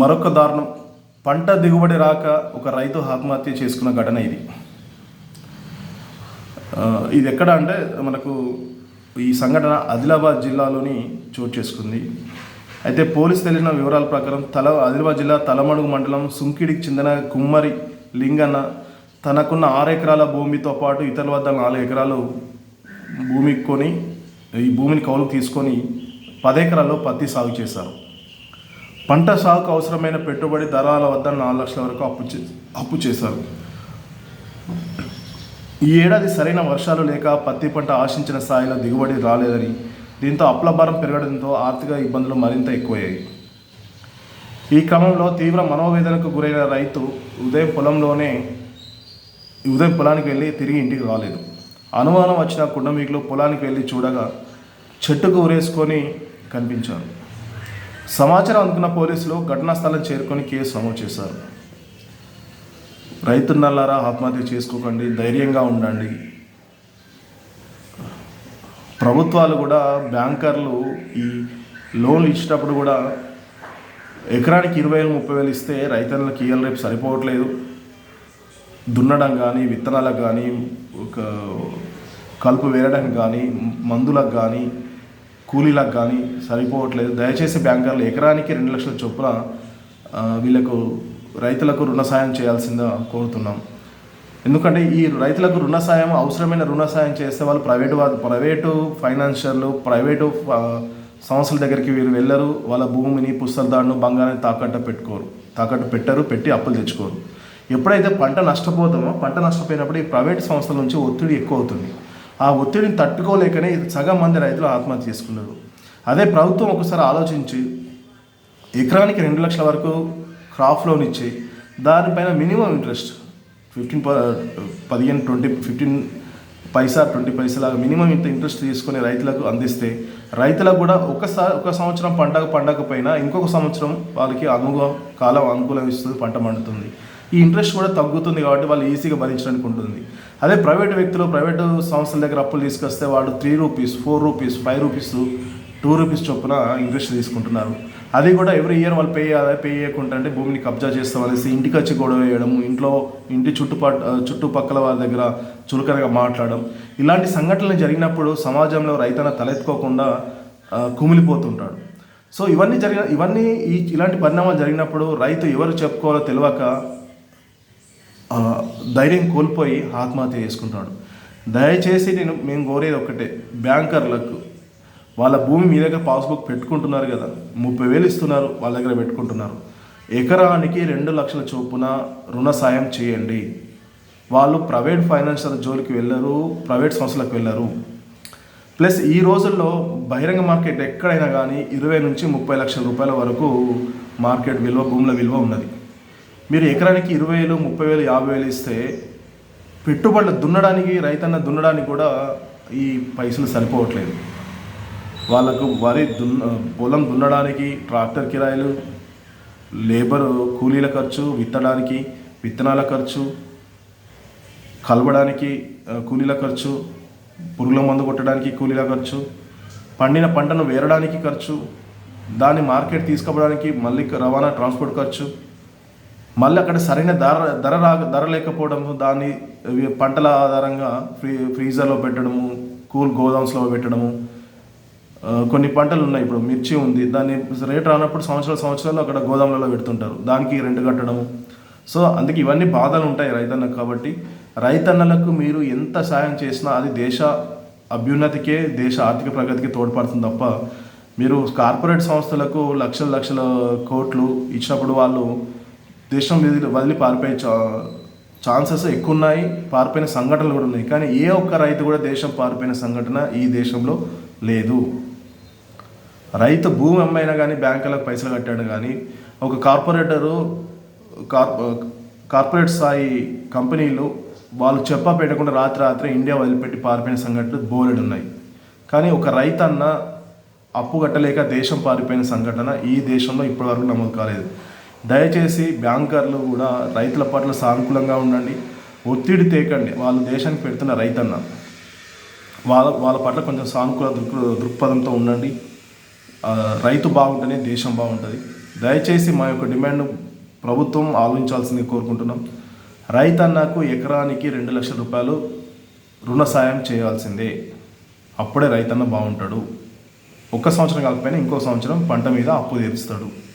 మరొక దారుణం. పంట దిగుబడి రాక ఒక రైతు ఆత్మహత్య చేసుకున్న ఘటన ఇది. ఇది ఎక్కడ అంటే మనకు ఈ సంఘటన ఆదిలాబాద్ జిల్లాలోని చోటు చేసుకుంది. అయితే పోలీసు తెలిసిన వివరాల ప్రకారం తల ఆదిలాబాద్ జిల్లా తలమడుగు మండలం సుంకిడికి చెందిన కుమ్మరి లింగన్న తనకున్న ఆరు ఎకరాల భూమితో పాటు ఇతరుల వద్ద నాలుగు ఎకరాలు భూమి కొని ఈ భూమిని కౌలుకు తీసుకొని పది ఎకరాల్లో పత్తి సాగు చేశారు. పంట సాగుకు అవసరమైన పెట్టుబడి దళాల వద్ద నాలుగు లక్షల వరకు అప్పు చే అప్పు చేశారు. ఈ ఏడాది సరైన వర్షాలు లేక పత్తి పంట ఆశించిన స్థాయిలో దిగుబడి రాలేదని దీంతో అప్పుల భారం పెరగడంతో ఆర్థిక ఇబ్బందులు మరింత ఎక్కువయ్యాయి. ఈ క్రమంలో తీవ్ర మనోవేదనకు గురైన రైతు ఉదయం పొలంలోనే ఉదయం పొలానికి వెళ్ళి తిరిగి ఇంటికి రాలేదు. అనుమానం వచ్చిన కుండమీకులు పొలానికి వెళ్ళి చూడగా చెట్టుకు ఉరేసుకొని కనిపించారు. సమాచారం అందుకున్న పోలీసులు ఘటనా స్థలం చేరుకొని కేసు నమోదు చేశారు. రైతున్నల్లారా ఆత్మహత్య చేసుకోకండి ధైర్యంగా ఉండండి. ప్రభుత్వాలు కూడా బ్యాంకర్లు ఈ లోన్లు ఇచ్చేటప్పుడు కూడా ఎకరానికి ఇరవై వేలు ముప్పై వేలు ఇస్తే రైతన్నలకి ఇయ్యాలి రేపు సరిపోవట్లేదు. దున్నడం కానీ విత్తనాలకు కానీ ఒక కలుపు వేయడానికి కానీ మందులకు కానీ కూలీలకు కానీ సరిపోవట్లేదు. దయచేసి బ్యాంకర్లు ఎకరానికి రెండు లక్షల చొప్పున వీళ్ళకు రైతులకు రుణ సాయం చేయాల్సిందిగా కోరుతున్నాం. ఎందుకంటే ఈ రైతులకు రుణ సాయం అవసరమైన రుణ సాయం చేస్తే వాళ్ళు ప్రైవేటు ప్రైవేటు ఫైనాన్షియర్లు ప్రైవేటు సంస్థల దగ్గరికి వీరు వెళ్ళరు. వాళ్ళ భూమిని పుస్తకాలను బంగారాన్ని తాకట్టు పెట్టుకోరు. తాకట్టు పెట్టరు పెట్టి అప్పులు తెచ్చుకోరు. ఎప్పుడైతే పంట నష్టపోతామో పంట నష్టపోయినప్పుడు ఈ ప్రైవేట్ సంస్థల నుంచి ఒత్తిడి ఎక్కువ అవుతుంది. ఆ ఒత్తిడిని తట్టుకోలేకనే సగం మంది రైతులు ఆత్మహత్య చేసుకున్నారు. అదే ప్రభుత్వం ఒకసారి ఆలోచించి ఎకరానికి రెండు లక్షల వరకు క్రాప్ లోన్ ఇచ్చి దానిపైన మినిమం ఇంట్రెస్ట్ ఫిఫ్టీన్ పదిహేను ట్వంటీ ఫిఫ్టీన్ పైసా ట్వంటీ పైసలాగా మినిమం ఇంత ఇంట్రెస్ట్ తీసుకొని రైతులకు అందిస్తే రైతులకు కూడా ఒకసారి ఒక సంవత్సరం పంటకు పండకపోయినా ఇంకొక సంవత్సరం వాళ్ళకి అనుగు కాలం అనుకూలం ఇస్తుంది పంట పండుతుంది. ఈ ఇంట్రెస్ట్ కూడా తగ్గుతుంది కాబట్టి వాళ్ళు ఈజీగా భరించడానికి ఉంటుంది. అదే ప్రైవేట్ వ్యక్తులు ప్రైవేటు సంస్థల దగ్గర అప్పులు తీసుకొస్తే వాళ్ళు three rupees four rupees five rupees two rupees చొప్పున ఇంట్రెస్ట్ తీసుకుంటున్నారు. అది కూడా ఎవ్రీ ఇయర్ వాళ్ళు పే చేయాలి పే చేయకుండా అంటే భూమిని కబ్జా చేస్తాం అనేసి ఇంటికి వచ్చి గొడవ వేయడం ఇంట్లో ఇంటి చుట్టుపట్ చుట్టుపక్కల వాళ్ళ దగ్గర చులకనగా మాట్లాడడం. ఇలాంటి సంఘటనలు జరిగినప్పుడు సమాజంలో రైతన్న తలెత్తుకోకుండా కుమిలిపోతుంటాడు. సో ఇవన్నీ జరిగిన ఇవన్నీ ఈ ఇలాంటి పరిణామాలు జరిగినప్పుడు రైతు ఎవరు చెప్పుకోవాలో తెలియక ధైర్యం కోల్పోయి ఆత్మహత్య చేసుకుంటాడు. దయచేసి నేను మేము కోరేది ఒకటే బ్యాంకర్లకు వాళ్ళ భూమి మీ దగ్గర పాస్బుక్ పెట్టుకుంటున్నారు కదా ముప్పై వేలు ఇస్తున్నారు వాళ్ళ దగ్గర పెట్టుకుంటున్నారు. ఎకరానికి రెండు లక్షల చొప్పున రుణ సాయం చేయండి. వాళ్ళు ప్రైవేట్ ఫైనాన్షియల్ జోలికి వెళ్ళరు ప్రైవేట్ సంస్థలకు వెళ్ళరు. ప్లస్ ఈ రోజుల్లో బహిరంగ మార్కెట్ ఎక్కడైనా కానీ ఇరవై నుంచి ముప్పై లక్షల రూపాయల వరకు మార్కెట్ విలువ భూముల విలువ ఉన్నది. మీరు ఎకరానికి ఇరవై వేలు ముప్పై వేలు యాభై వేలు ఇస్తే పెట్టుబడులు దున్నడానికి రైతన్న దున్నడానికి కూడా ఈ పైసలు సరిపోవట్లేదు. వాళ్ళకు వరి దున్న పొలం దున్నడానికి ట్రాక్టర్ కిరాయిలు లేబర్ కూలీల ఖర్చు విత్తడానికి విత్తనాల ఖర్చు కలవడానికి కూలీల ఖర్చు పురుగుల మందు కొట్టడానికి కూలీల ఖర్చు పండిన పంటను వేరడానికి ఖర్చు దాన్ని మార్కెట్ తీసుకుపోవడానికి మళ్ళీ రవాణా ట్రాన్స్పోర్ట్ ఖర్చు మళ్ళీ అక్కడ సరైన ధర ధర రా ధర లేకపోవడము దాన్ని పంటల ఆధారంగా ఫ్రీ ఫ్రీజర్లో పెట్టడము కూల్ గోదామ్స్లో పెట్టడము కొన్ని పంటలు ఉన్నాయి ఇప్పుడు మిర్చి ఉంది దాన్ని రేట్ రానప్పుడు సంవత్సరాల సంవత్సరాలు అక్కడ గోదాములలో పెడుతుంటారు దానికి రెంట్ కట్టడము. సో అందుకే ఇవన్నీ బాధలు ఉంటాయి రైతన్నకు కాబట్టి రైతన్నలకు మీరు ఎంత సాయం చేసినా అది దేశ అభ్యున్నతికే దేశ ఆర్థిక ప్రగతికి తోడ్పడుతుంది తప్ప మీరు కార్పొరేట్ సంస్థలకు లక్షల లక్షల కోట్లు ఇచ్చినప్పుడు వాళ్ళు దేశం వదిలి పారిపోయే చా- ఛాన్సెస్ ఎక్కువ ఉన్నాయి పారిపోయిన సంఘటనలు కూడా ఉన్నాయి. కానీ ఏ ఒక్క రైతు కూడా దేశం పారిపోయిన సంఘటన ఈ దేశంలో లేదు. రైతు భూమి అమ్మైనా కానీ బ్యాంకులకు పైసలు కట్టాడు కానీ ఒక కార్పొరేటరు కార్పొరేట్ స్థాయి కంపెనీలు వాళ్ళు చెప్ప పెట్టకుండా రాత్రి రాత్రి ఇండియా వదిలిపెట్టి పారిపోయిన సంఘటనలు బోలెడు ఉన్నాయి. కానీ ఒక రైతన్న అప్పు కట్టలేక దేశం పారిపోయిన సంఘటన ఈ దేశంలో ఇప్పటివరకు నమోదు కాలేదు. దయచేసి బ్యాంకర్లు కూడా రైతుల పట్ల సానుకూలంగా ఉండండి. ఒత్తిడి తేకండి. వాళ్ళు దేశానికి పెడుతున్న రైతన్న. వాళ్ళ వాళ్ళ పట్ల కొంచెం సానుకూల దృక్ దృక్పథంతో ఉండండి. రైతు బాగుంటేనే దేశం బాగుంటుంది. దయచేసి మా యొక్క డిమాండ్ ప్రభుత్వం ఆలోచించాల్సింది కోరుకుంటున్నాం. రైతన్నకు ఎకరానికి రెండు లక్షల రూపాయలు రుణ సాయం చేయాల్సిందే. అప్పుడే రైతన్న బాగుంటాడు. ఒక్క సంవత్సరం కాకపోయినా ఇంకో సంవత్సరం పంట మీద అప్పు తీరుస్తాడు.